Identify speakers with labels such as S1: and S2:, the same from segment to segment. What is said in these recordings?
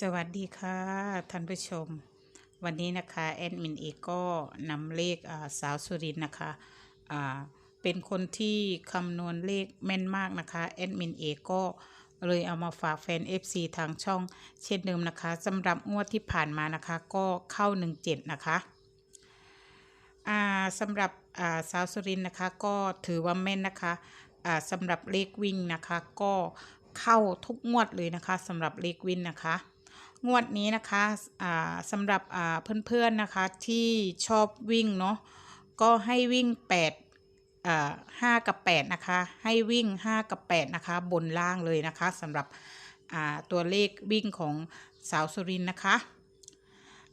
S1: สวัสดีค่ะท่านผู้ชม วันนี้นะคะแอดมินเอก็นำเลขสาวสุรินนะคะเป็นคนที่คำนวณเลขแม่นมากนะคะแอดมินเอก็เลยเอามาฝากแฟน FC ทางช่อง เช่นเดิมนะคะสำหรับงวดที่ผ่านมานะคะก็เข้า 17 นะคะสำหรับสาวสุรินนะคะก็ถือว่าแม่นนะคะสำหรับเลขวิ่งนะคะก็เข้าทุกงวดเลยนะคะสำหรับเลขวิ่งนะคะ งวดนี้นะคะอ่าสำหรับอ่าเพื่อนๆนะคะที่ชอบวิ่งเนาะก็ให้วิ่ง8อ่า5กับ8นะคะให้วิ่ง 5 กับ8นะคะบนล่างเลยนะคะสำหรับอ่าตัวเลขวิ่งของสาวสุรินนะคะ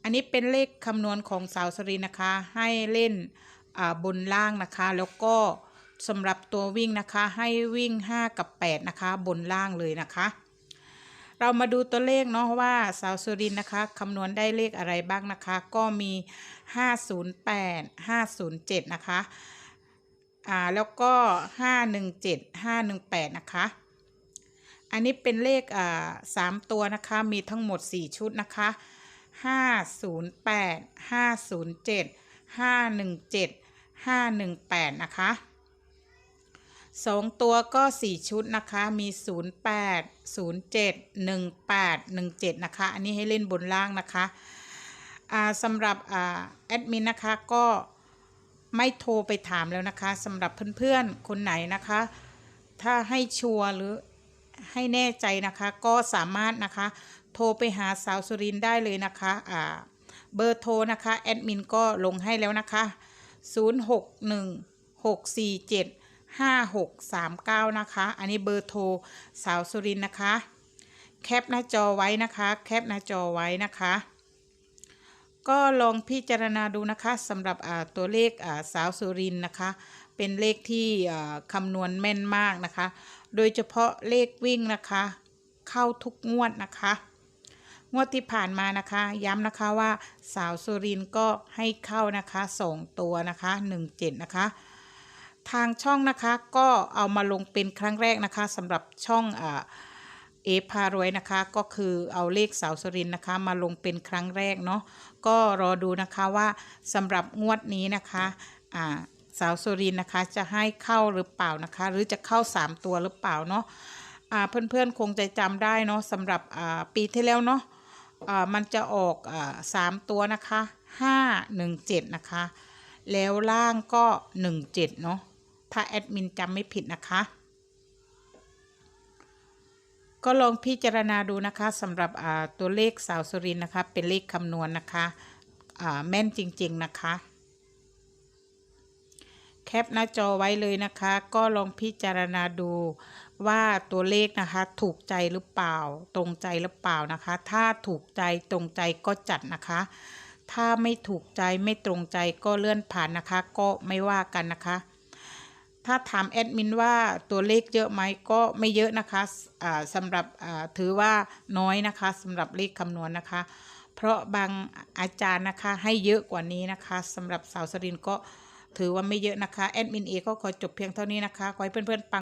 S1: อันนี้เป็นเลขคำนวณของสาวสุรินนะคะให้เล่นอ่าบนล่างนะคะ แล้วก็สำหรับตัววิ่งนะคะให้วิ่ง 5 กับ 8 นะคะ บนล่างเลยนะคะ เรามาดูตัวเลขเนาะว่าสาวสุรินนะคะคำนวณได้เลขอะไรบ้างนะคะ ก็มี 508 507 นะคะอ่าแล้วก็ 517 518 นะคะ อันนี้เป็นเลขอ่าสามตัวนะคะ มีทั้งหมด 4 ชุดนะคะ 508 507 517 518 นะคะ สองตัวก็สี่ชุดนะคะ มี0 8 0 7 1 8 1 7นะคะ อันนี้ให้เล่นบนล่างนะคะสำหรับแอดมินนะคะก็ไม่โทรไปถามแล้วนะคะสำหรับเพื่อนๆ คนไหนนะคะ ถ้าให้ชัวร์หรือให้แน่ใจนะคะ ก็สามารถนะคะ โทรไปหาสาวสุรินได้เลยนะคะอ่าเบอร์โทรนะคะแอดมินก็ลงให้แล้วนะคะ 061 647 5639 นะคะ อันนี้เบอร์โทรสาวสุรินนะคะ แคปหน้าจอไว้นะคะ แคปหน้าจอไว้นะคะ ก็ลองพิจารณาดูนะคะสำหรับตัวเลขสาวสุรินนะคะ เป็นเลขที่คำนวณแม่นมากนะคะ โดยเฉพาะเลขวิ่งนะคะ เข้าทุกงวดนะคะงวดที่ผ่านมานะคะ ย้ำนะคะว่าสาวสุรินก็ให้เข้านะคะสองตัวนะคะ17นะคะ ทางช่องนะคะก็เอามาลงเป็นครั้งแรกนะคะสำหรับช่องอเอพารวยนะคะ ก็คือเอาเลขสาวสรินนะคะ มาลงเป็นครั้งแรกเนาะก็รอดูนะคะว่าสำหรับงวดนี้นะคะสาวสุรินนะคะ จะให้เข้าหรือเปล่านะคะ หรือจะเข้า 3 ตัวหรือเปล่าเนาะอ่าเพื่อนๆคงจะจำได้เนาะสำหรับปีที่แล้วเนาะมันจะออกอ่าสามตัวนะคะ 5 1 7 นะคะ แล้วล่างก็ 17 เนาะ ถ้าแอดมินจำไม่ผิดนะคะ ก็ลองพิจารณาดูนะคะสำหรับตัวเลขสาวสุรินนะคะ เป็นเลขคำนวณนะคะแม่นจริง ๆ นะคะ แคปหน้าจอไว้เลยนะคะ ก็ลองพิจารณาดูว่าตัวเลขนะคะถูกใจหรือเปล่า ตรงใจหรือเปล่านะคะ ถ้าถูกใจตรงใจก็จัดนะคะ ถ้าไม่ถูกใจไม่ตรงใจก็เลื่อนผ่านนะคะ ก็ไม่ว่ากันนะคะ ถ้าถามแอดมินว่าตัวเลขเยอะไหมก็ไม่เยอะนะคะสำหรับถือว่าน้อยนะคะสำหรับเลขคำนวณนะคะ เพราะบางอาจารย์นะคะให้เยอะกว่านี้นะคะสำหรับสาวสรินก็ถือว่าไม่เยอะนะคะแอดมินเอก็ขอจบเพียงเท่านี้นะคะ ขอให้เพื่อนๆปัง